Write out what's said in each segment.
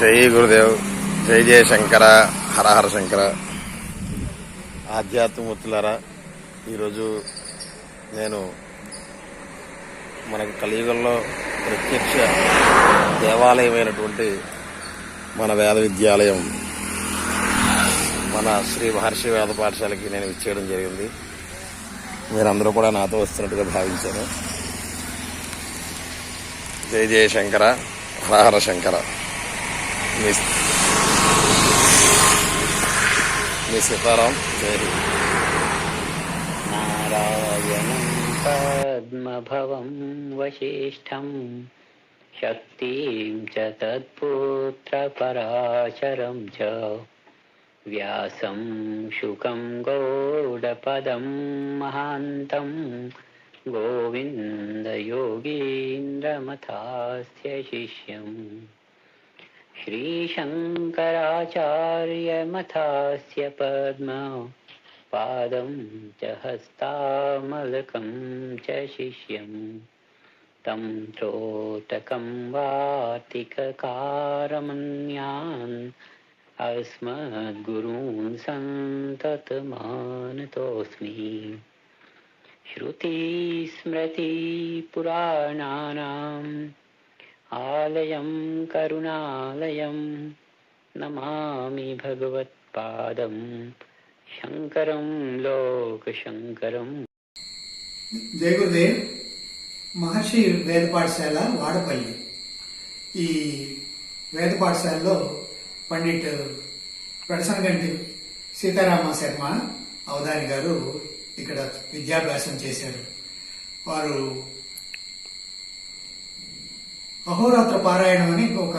జై గురుదేవ్ జై జయ శంకర హరహర శంకర. ఆధ్యాత్మమూర్తులారా ఈరోజు నేను మనకు కలియుగంలో ప్రత్యక్ష దేవాలయమైనటువంటి మన వేద విద్యాలయం మన శ్రీ మహర్షి వేద పాఠశాలకి నేను ఇచ్చేయడం జరిగింది. మీరందరూ కూడా నాతో వస్తున్నట్టుగా భావించాను. జై జయ శంకర హరహర శంకర. नारायण पद्म नारायणं पद्मभवं वसिष्ठं शक्तिं च तत्पुत्रपराशरं च व्यासं शुकं गौडपदं महान्तं गोविन्दयोगीन्द्रमथास्य शिष्यम् श्रीशङ्कराचार्यमथास्य पद्म पादं च हस्तामलकं च शिष्यम् तं त्रोटकं वातिककारमन्यान् अस्मद्गुरून् सन्ततमानतोऽस्मि। श्रुतिस्मृतिपुराणानाम् ఆలయం కరుణాలయం నమామి భగవత్పాదం శంకరం లోక శంకరం జయగురుదేవ్ మహర్షి వేద పాఠశాల వాడపల్లి. ఈ వేద పాఠశాలలో పండిట్ ప్రసంగండి సీతారామ శర్మ అవధాని గారు ఇక్కడ విద్యాభ్యాసం చేశారు. వారు అహోరాత్ర పారాయణం అని ఒక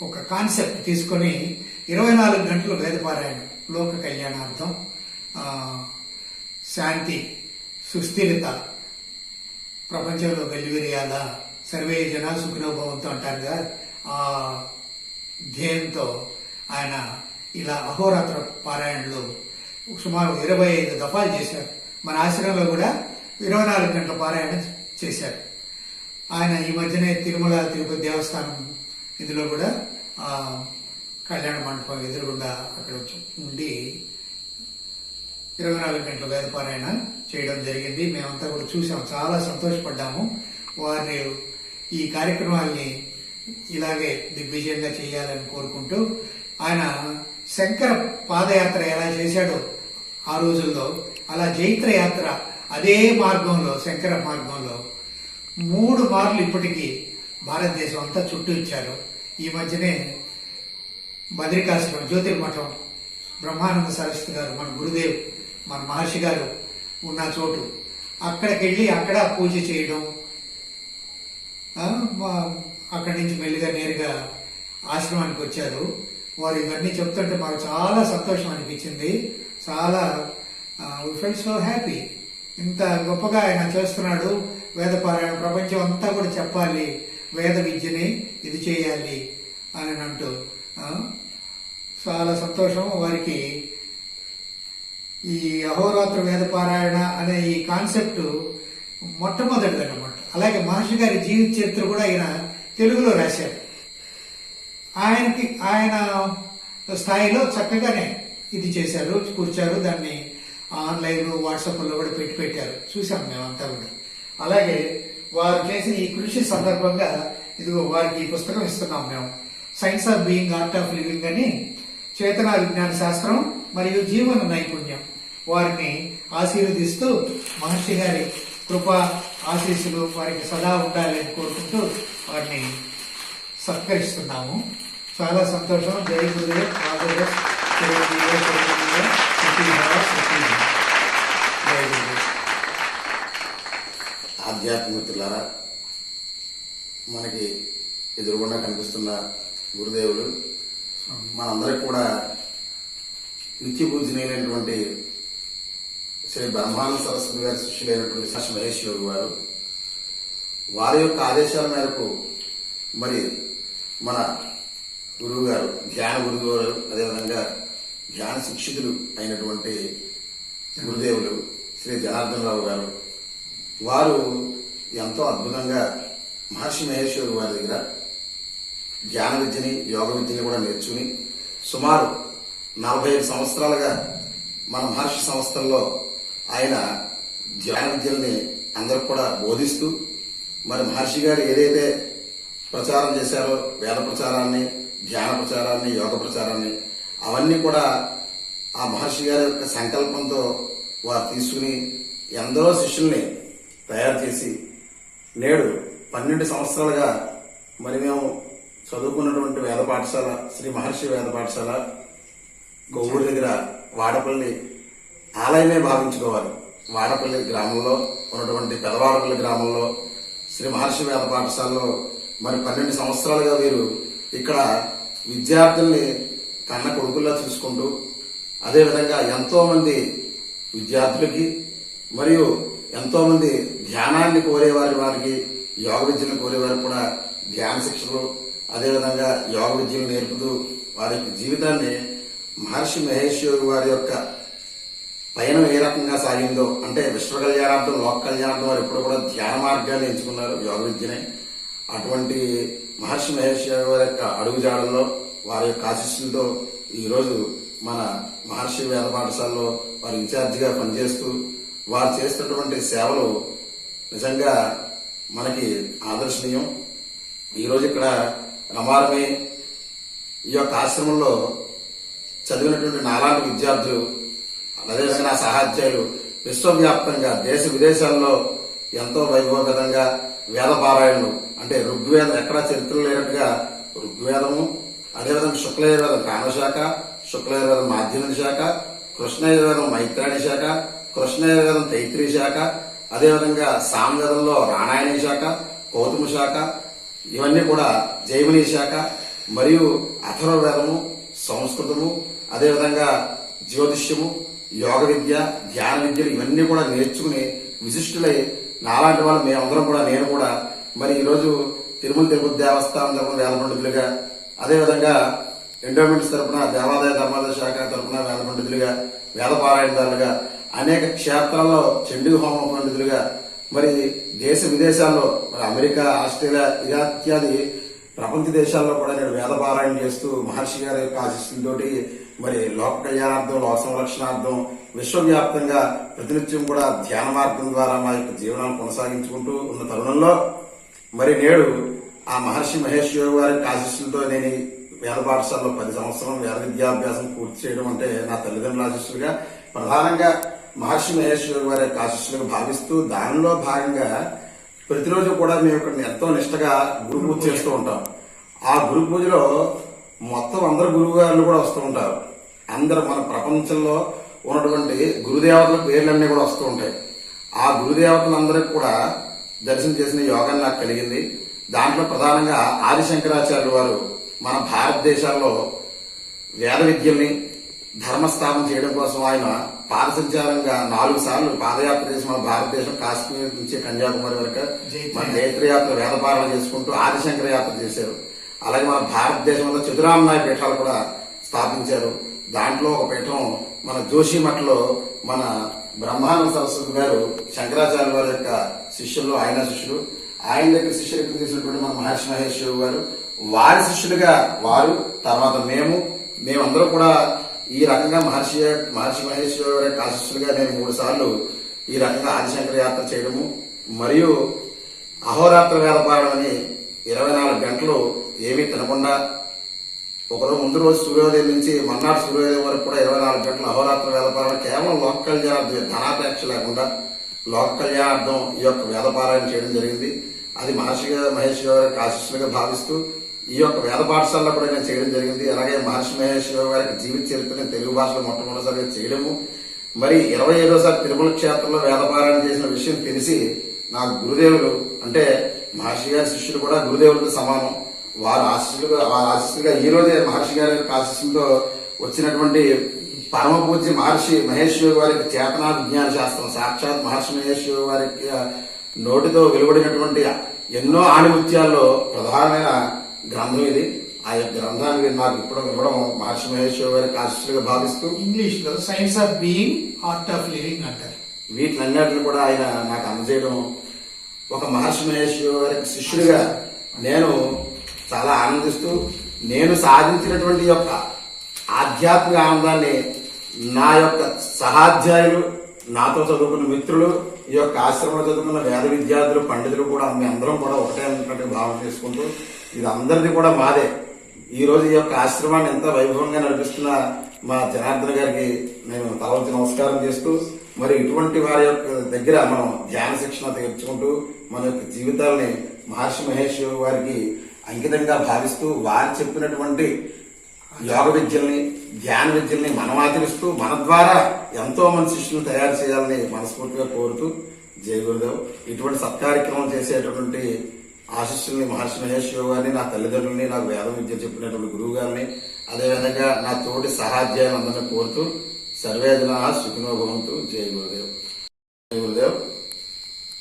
ఒక కాన్సెప్ట్ తీసుకొని ఇరవై నాలుగు గంటలు వేద పారాయణం లోక కళ్యాణార్థం శాంతి సుస్థిరత ప్రపంచంలో వెల్లివిరియాల సర్వే జన సుఖినోభవంతో కదా ఆ ధ్యేయంతో ఆయన ఇలా అహోరాత్ర పారాయణలు సుమారు ఇరవై ఐదు దఫాలు చేశారు. మన ఆశ్రమంలో కూడా ఇరవై నాలుగు గంటల పారాయణ చేశారు. ఆయన ఈ మధ్యనే తిరుమల తిరుపతి దేవస్థానం ఇందులో కూడా ఆ కళ్యాణ మండపం ఎదురుగుండా అక్కడ ఉండి ఇరవై నాలుగు గంటల వేదపారాయణ చేయడం జరిగింది. మేమంతా కూడా చూసాం చాలా సంతోషపడ్డాము. వారిని ఈ కార్యక్రమాల్ని ఇలాగే దిగ్విజయంగా చేయాలని కోరుకుంటూ ఆయన శంకర పాదయాత్ర ఎలా చేశాడో ఆ రోజుల్లో అలా జైత్ర యాత్ర అదే మార్గంలో శంకర మార్గంలో మూడు మార్లు ఇప్పటికీ భారతదేశం అంతా చుట్టూ ఇచ్చారు. ఈ మధ్యనే బద్రికాశ్రమం జ్యోతిర్మఠం బ్రహ్మానంద సరస్వతి గారు మన గురుదేవ్ మన మహర్షి గారు ఉన్న చోటు. అక్కడికి వెళ్ళి అక్కడ పూజ చేయడం అక్కడి నుంచి మెల్లిగా నేరుగా ఆశ్రమానికి వచ్చారు. వారు ఇవన్నీ చెప్తుంటే మాకు చాలా సంతోషం అనిపించింది. చాలా ఫెల్ సో హ్యాపీ ఇంత గొప్పగా ఆయన చేస్తున్నాడు. వేదపారాయణ ప్రపంచం అంతా కూడా చెప్పాలి. వేద విద్యని ఇది చేయాలి అని అంటూ చాలా సంతోషం వారికి. ఈ అహోరాత్ర వేద పారాయణ అనే ఈ కాన్సెప్ట్ మొట్టమొదటిది అనమాట అలాగే మహర్షి గారి జీవిత చరిత్ర కూడా ఆయన తెలుగులో రాశారు. ఆయనకి ఆయన స్థాయిలో చక్కగానే ఇది చేశారు కూర్చారు దాన్ని ఆన్లైన్ వాట్సాప్లో కూడా పెట్టి పెట్టారు. చూసాం మేమంతా కూడా. అలాగే వారు చేసిన ఈ కృషి సందర్భంగా ఇదిగో వారికి ఈ పుస్తకం ఇస్తున్నాం మేము science of being art of living అని చేతన విజ్ఞాన శాస్త్రం మరియు జీవన నైపుణ్యం వారిని ఆశీర్వదిస్తూ మహర్షి గారి కృప ఆశీస్సులు వారికి సదా ఉండాలని కోరుకుంటూ వారిని సత్కరిస్తున్నాము చాలా సంతోషం జై గురుదేవ్ ఆదర్శ జై గురుదేవ్ ఆధ్యాత్మికులారా మనకి ఎదురుగుండా కనిపిస్తున్న గురుదేవులు మనందరికి కూడా నిత్య పూజనీయులైనటువంటి శ్రీ బ్రహ్మానంద సరస్వతి గారి శిష్యులైనటువంటి శాస్త్ర మహేశ్వరు వారు వారి యొక్క ఆదేశాల మేరకు మరి మన గురువు గారు ధ్యాన గురువు గారు అదేవిధంగా ధ్యాన శిక్షితులు అయినటువంటి గురుదేవులు శ్రీ జనార్దన్ రావు గారు వారు ఎంతో అద్భుతంగా మహర్షి మహేశ్వరు వారి దగ్గర ధ్యాన విద్యని యోగ విద్యని కూడా నేర్చుకుని సుమారు నలభై ఐదు సంవత్సరాలుగా మన మహర్షి సంస్థల్లో ఆయన ధ్యాన విద్యల్ని అందరికి కూడా బోధిస్తూ మరి మహర్షి గారు ఏదైతే ప్రచారం చేశారో వేద ప్రచారాన్ని ధ్యాన ప్రచారాన్ని యోగ ప్రచారాన్ని అవన్నీ కూడా ఆ మహర్షి గారి యొక్క సంకల్పంతో వారు తీసుకుని ఎందరో శిష్యుల్ని తయారు చేసి నేడు పన్నెండు సంవత్సరాలుగా మరి మేము చదువుకున్నటువంటి వేద పాఠశాల శ్రీ మహర్షి వేద పాఠశాల గొవ్వూరు దగ్గర వాడపల్లి ఆలయమే భావించుకోవాలి. వాడపల్లి గ్రామంలో ఉన్నటువంటి పెదవాడపల్లి గ్రామంలో శ్రీ మహర్షి వేద పాఠశాలలో మరి పన్నెండు సంవత్సరాలుగా వీరు ఇక్కడ విద్యార్థుల్ని కన్న కొడుకుల్లా చూసుకుంటూ అదేవిధంగా ఎంతోమంది విద్యార్థులకి మరియు ఎంతోమంది ధ్యానాన్ని కోరేవారి వారికి యోగ విద్యను కోరేవారికి కూడా ధ్యాన శిక్షలు అదేవిధంగా యోగ విద్యను నేర్పుతూ వారి యొక్క జీవితాన్ని మహర్షి మహేష్ యోగి వారి యొక్క పయనం ఏ రకంగా సాగిందో అంటే విశ్వ కళ్యాణార్థం లోక కళ్యాణార్థం వారు ఎప్పుడు కూడా ధ్యాన మార్గాన్ని ఎంచుకున్నారు యోగ విద్యనే. అటువంటి మహర్షి మహేష్ యోగి వారి యొక్క అడుగుజాడల్లో వారి యొక్క ఆశిస్సులతో ఈరోజు మన మహర్షి వేద పాఠశాలలో వారు ఇన్ఛార్జిగా పనిచేస్తూ వారు చేస్తున్నటువంటి సేవలు నిజంగా మనకి ఆదర్శనీయం. ఈరోజు ఇక్కడ రమారమి ఈ యొక్క ఆశ్రమంలో చదివినటువంటి నాలాంటి విద్యార్థులు అదేవిధంగా నా సహాధ్యాయులు విశ్వవ్యాప్తంగా దేశ విదేశాల్లో ఎంతో వైభవగతంగా వేద పారాయణలు అంటే ఋగ్వేదం ఎక్కడా చరిత్ర లేనట్టుగా ఋగ్వేదము అదేవిధంగా శుక్లయర్వేదం కానశాఖ శుక్లయర్వేదం మాధ్యమిక శాఖ కృష్ణయర్వేదం మైత్రాణి శాఖ కృష్ణయర్వేదం తైత్రీ శాఖ అదేవిధంగా సామవేదంలో రాణాయణ శాఖ కౌతుమ శాఖ ఇవన్నీ కూడా జైమిని శాఖ మరియు అథర్వవేదము సంస్కృతము అదేవిధంగా జ్యోతిష్యము యోగ విద్య ధ్యాన విద్యలు ఇవన్నీ కూడా నేర్చుకుని విశిష్టులై నాలాంటి వాళ్ళు మేమందరం కూడా నేను కూడా మరి ఈరోజు తిరుమల తిరుపతి దేవస్థానం తరపున వేద పండితులుగా అదేవిధంగా ఎండోమెంట్స్ తరపున దేవాదాయ ధర్మాదాయ శాఖ తరపున వేద పండితులుగా వేద పారాయణదారులుగా అనేక క్షేత్రాల్లో చండీ హోమ పండితులుగా మరి దేశ విదేశాల్లో మరి అమెరికా ఆస్ట్రేలియా ఇరాత్యాది ప్రపంచ దేశాల్లో కూడా నేను వేద పారాయణ చేస్తూ మహర్షి గారి యొక్క ఆశీస్సులతోటి మరి లోక కళ్యాణార్థం లోక సంరక్షణార్థం విశ్వవ్యాప్తంగా ప్రతినిత్యం కూడా ధ్యాన మార్గం ద్వారా మా యొక్క జీవనాన్ని కొనసాగించుకుంటూ ఉన్న తరుణంలో మరి నేడు ఆ మహర్షి మహేష్ యోగి వారికి యొక్క నేను వేద పాఠశాలలో పది సంవత్సరం వేద విద్యాభ్యాసం పూర్తి చేయడం అంటే నా తల్లిదండ్రుల ఆశీస్సులుగా ప్రధానంగా మహర్షి మహేష్ వారి యొక్క భావిస్తూ దానిలో భాగంగా ప్రతిరోజు కూడా మేము ఇక్కడ ఎంతో నిష్టగా గురు పూజ చేస్తూ ఉంటాం. ఆ గురు పూజలో మొత్తం అందరు గురువు గారులు కూడా వస్తూ ఉంటారు. అందరు మన ప్రపంచంలో ఉన్నటువంటి గురుదేవతల పేర్లన్నీ కూడా వస్తూ ఉంటాయి. ఆ గురుదేవతలందరికీ కూడా దర్శనం చేసిన యోగం నాకు కలిగింది. దాంట్లో ప్రధానంగా ఆదిశంకరాచార్యులు వారు మన భారతదేశాల్లో వేద విద్యల్ని ధర్మస్థాపన చేయడం కోసం ఆయన పాదసంచారంగా నాలుగు సార్లు పాదయాత్ర చేసి మన భారతదేశం కాశ్మీర్ నుంచి కన్యాకుమారి వరకు మన జైత్రయాత్ర వేదపారణ చేసుకుంటూ ఆదిశంకర యాత్ర చేశారు. అలాగే మన భారతదేశంలో చతురామనాయ పీఠాలు కూడా స్థాపించారు. దాంట్లో ఒక పీఠం మన జోషిమఠలో మన బ్రహ్మానంద సరస్వతి గారు శంకరాచార్య వారి యొక్క శిష్యుల్లో ఆయన శిష్యులు. ఆయన దగ్గర శిష్యులకు తీసినటువంటి మన మహర్షి మహేష్ గారు. వారి శిష్యులుగా వారు తర్వాత మేము మేమందరం కూడా ఈ రకంగా మహర్షి మహర్షి మహేష్ గారి నేను మూడు సార్లు ఈ రకంగా ఆదిశంకర యాత్ర చేయడము మరియు అహోరాత్ర వేదపారణం అని ఇరవై నాలుగు గంటలు ఏమీ తినకుండా ఒకరోజు ముందు రోజు సూర్యోదయం నుంచి మర్నాడు సూర్యోదయం వరకు కూడా ఇరవై నాలుగు గంటలు అహోరాత్ర వేదపారాయణ కేవలం లోక కళ్యాణార్థం ధనాపేక్ష లేకుండా లోక కళ్యాణార్థం ఈ యొక్క వేదపారాయణ చేయడం జరిగింది. అది మహర్షి మహేశ్వర మహేష్ ఆశిస్సులుగా భావిస్తూ ఈ యొక్క వేద పాఠశాలలో కూడా నేను చేయడం జరిగింది. అలాగే మహర్షి మహేష్ గారికి జీవిత చరిత్రని తెలుగు భాషలో మొట్టమొదటిసారిగా చేయడము. మరి ఇరవై ఐదోసారి తిరుమల క్షేత్రంలో వేదపారాయణ చేసిన విషయం తెలిసి నా గురుదేవులు అంటే మహర్షి గారి శిష్యులు కూడా గురుదేవులతో సమానం. వారు ఆశిస్సులుగా వారి ఆశిస్సులుగా ఈ రోజే మహర్షి గారి ఆశిస్సులతో వచ్చినటువంటి పరమ పూజ్య మహర్షి మహేష్ వారికి చేతనా విజ్ఞాన శాస్త్రం సాక్షాత్ మహర్షి మహేష్ వారికి నోటితో వెలువడినటువంటి ఎన్నో ఆణిముత్యాల్లో ప్రధానమైన గ్రంథం ఇది. ఆ యొక్క గ్రంథాన్ని నాకు ఇప్పుడు ఇవ్వడం మహర్షి యోగి వారికి ఆశిస్సులుగా భావిస్తూ ఇంగ్లీష్లో science of being art of living అంటారు. వీటినన్నిటిని కూడా ఆయన నాకు అందజేయడం. ఒక మహర్షి మహేష్ యోగి వారికి శిష్యుడిగా నేను చాలా ఆనందిస్తూ నేను సాధించినటువంటి యొక్క ఆధ్యాత్మిక ఆనందాన్ని నా యొక్క సహాధ్యాయులు నాతో చదువుకున్న మిత్రులు ఈ యొక్క ఆశ్రమంలో చదువుకున్న వేద విద్యార్థులు పండితులు కూడా మీ అందరం కూడా ఒకటే అన్నటువంటి భావన చేసుకుంటూ ఇది అందరిది కూడా మాదే. ఈ రోజు ఈ యొక్క ఆశ్రమాన్ని ఎంత వైభవంగా నడిపిస్తున్న మా జనార్దన్ గారికి నేను తలవంచి నమస్కారం చేస్తూ మరి ఇటువంటి వారి యొక్క దగ్గర మనం ధ్యాన శిక్షణ తెచ్చుకుంటూ మన యొక్క జీవితాలని మహర్షి మహేష్ వారికి అంకితంగా భావిస్తూ వారు చెప్పినటువంటి యోగ విద్యల్ని ధ్యాన విద్యల్ని మనం ఆచరిస్తూ మన ద్వారా ఎంతో మంది శిష్యులను తయారు చేయాలని మనస్ఫూర్తిగా కోరుతూ జయ గురుదేవ్. ఇటువంటి సత్కార్యక్రమం చేసేటటువంటి ఆశిష్యుల్ని మహర్షి మహేష్ గారిని నా తల్లిదండ్రుల్ని నాకు వేద విద్య చెప్పినటువంటి గురువు గారిని అదేవిధంగా నా తోటి సహాధ్యాయులు అందరినీ కోరుతూ సర్వేదన సుఖినో భవంతు. జయ గురుదేవ్. జయ గురుదేవ్.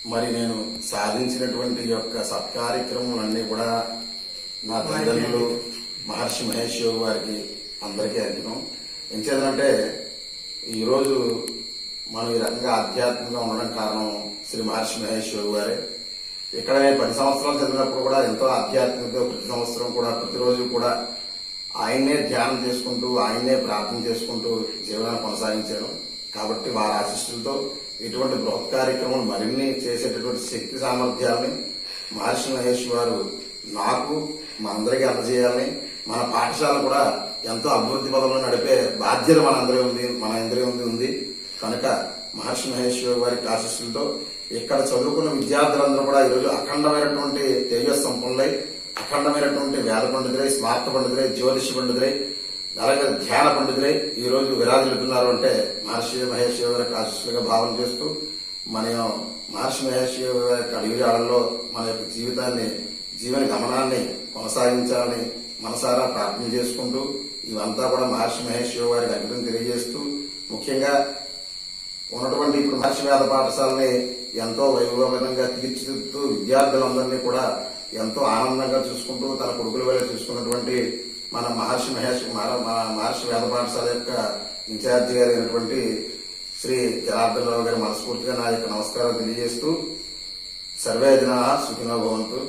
మరి నేను సాధించినటువంటి యొక్క సత్కార్యక్రమాలన్నీ కూడా నా తల్లిదండ్రులు మహర్షి మహేష్ యోగి వారికి అందరికీ అంకితం. ఎంచేదంటే ఈరోజు మనం ఈ రకంగా ఆధ్యాత్మికంగా ఉండడం కారణం శ్రీ మహర్షి మహేష్ యోగి వారే. ఇక్కడ పది సంవత్సరాలు చదివినప్పుడు కూడా ఎంతో ఆధ్యాత్మికత ప్రతి సంవత్సరం కూడా ప్రతిరోజు కూడా ఆయన్నే ధ్యానం చేసుకుంటూ ఆయన్నే ప్రార్థన చేసుకుంటూ జీవనాన్ని కొనసాగించారు కాబట్టి వారి ఆశిస్సులతో ఇటువంటి బృహత్ కార్యక్రమం మరిన్ని చేసేటటువంటి శక్తి సామర్థ్యాలని మహర్షి మహేష్ వారు నాకు మనందరికీ అందజేయాలని మన పాఠశాల కూడా ఎంతో అభివృద్ధి పదంలో నడిపే బాధ్యత మనందరి ఉంది మన అందరి ఉంది ఉంది. కనుక మహర్షి మహేష్ వారి ఆశీస్సులతో ఇక్కడ చదువుకున్న విద్యార్థులందరూ కూడా ఈరోజు అఖండమైనటువంటి తేజస్ సంపన్నులై అఖండమైనటువంటి వేద పండితులై స్మార్త పండితులై జ్యోతిష పండితులై అలాగే ధ్యాన పండితులై ఈ రోజు విరాజిల్లుతున్నారు అంటే మహర్షి మహేష్ వారి ఆశీస్సులుగా భావన చేస్తూ మన మహర్షి మహేష్ వారి యొక్క మన యొక్క జీవితాన్ని జీవన గమనాన్ని కొనసాగించాలని మనసారా ప్రార్థన చేసుకుంటూ ఇవంతా కూడా మహర్షి మహేష్ వారికి అగ్రం తెలియజేస్తూ ముఖ్యంగా ఉన్నటువంటి ఇప్పుడు మహర్షి వేద పాఠశాలని ఎంతో వైభవంగా తీర్చిదిద్దుతూ విద్యార్థులందరినీ కూడా ఎంతో ఆనందంగా చూసుకుంటూ తన కొడుకుల వల్ల చూసుకున్నటువంటి మన మహర్షి మహేష్ మహర్షి వేద పాఠశాల యొక్క ఇన్ఛార్జి గారు అయినటువంటి శ్రీ జనార్దన్ రావు గారి మనస్ఫూర్తిగా నా యొక్క నమస్కారం తెలియజేస్తూ సర్వే జనా సుఖినో భవంతు.